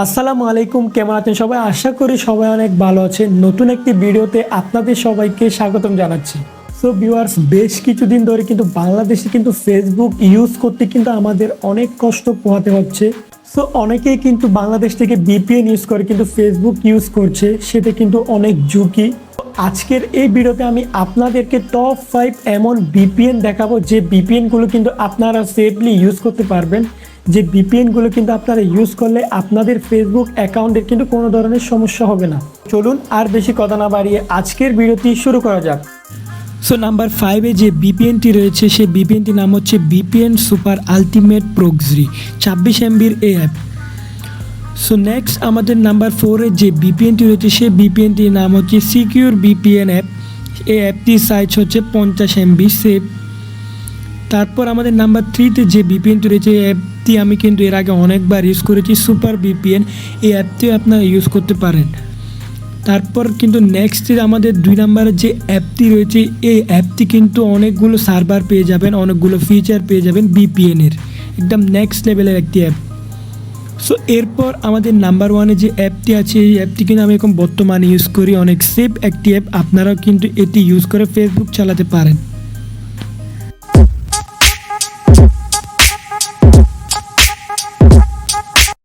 আসসালামু আলাইকুম, কেমন আছেন সবাই? আশা করি সবাই অনেক ভালো আছেন। নতুন একটি ভিডিওতে আপনাদের সবাইকে স্বাগতম জানাচ্ছি। সো ভিউয়ার্স বেশ কিছুদিন ধরে কিন্তু বাংলাদেশে কিন্তু ফেসবুক ইউজ করতে কিন্তু আমাদের অনেক কষ্ট পোহাতে হচ্ছে। সো অনেকেই কিন্তু বাংলাদেশ থেকে বিপিএন ইউজ করে কিন্তু ফেসবুক ইউজ করছে। সেটা কিন্তু অনেক ঝুঁকি। আজকের এই ভিডিওতে আমি আপনাদেরকে টপ ফাইভ এমন বিপিএন দেখাবো, যে বিপিএনগুলো কিন্তু আপনারা সেফলি ইউজ করতে পারবেন। যে বিপিএনগুলো কিন্তু আপনারা ইউজ করলে আপনাদের ফেসবুক অ্যাকাউন্টের কিন্তু কোনো ধরনের সমস্যা হবে না। চলুন আর বেশি কথা না বাড়িয়ে আজকের বিরতি শুরু করা যাক। সো নাম্বার ফাইভে যে বিপিএনটি রয়েছে, সেই বিপিএনটির নাম হচ্ছে বিপিএন সুপার আলটিমেট প্রোক্সরি ছাব্বিশ এমবির এ অ্যাপ সো নেক্সট আমাদের নাম্বার ফোরে যে বিপিএনটি রয়েছে, সেই বিপিএনটির নাম হচ্ছে সিকিউর বিপিএন অ্যাপ এই অ্যাপটির সাইজ হচ্ছে পঞ্চাশ এমবি সেভ তারপর আমাদের নাম্বার থ্রিতে যে বিপিএনটি রয়েছে, এই অ্যাপটি আমি কিন্তু এর আগে অনেকবার ইউজ করেছি সুপার বিপিএন এই অ্যাপটি আপনারা ইউজ করতে পারেন। তারপর কিন্তু নেক্সট আমাদের দুই নম্বরের যে অ্যাপটি রয়েছে, এই অ্যাপটি কিন্তু অনেকগুলো সার্ভার পেয়ে যাবেন, অনেকগুলো ফিচার পেয়ে যাবেন বিপিএনের একদম নেক্সট লেভেলের একটি অ্যাপ সো এরপর আমাদের নাম্বার ওয়ানে যে অ্যাপটি আছে, এই অ্যাপটি কিন্তু আমি এখন বর্তমানে ইউজ করি। অনেক সেফ একটি অ্যাপ আপনারাও কিন্তু এটি ইউজ করে ফেসবুক চালাতে পারেন।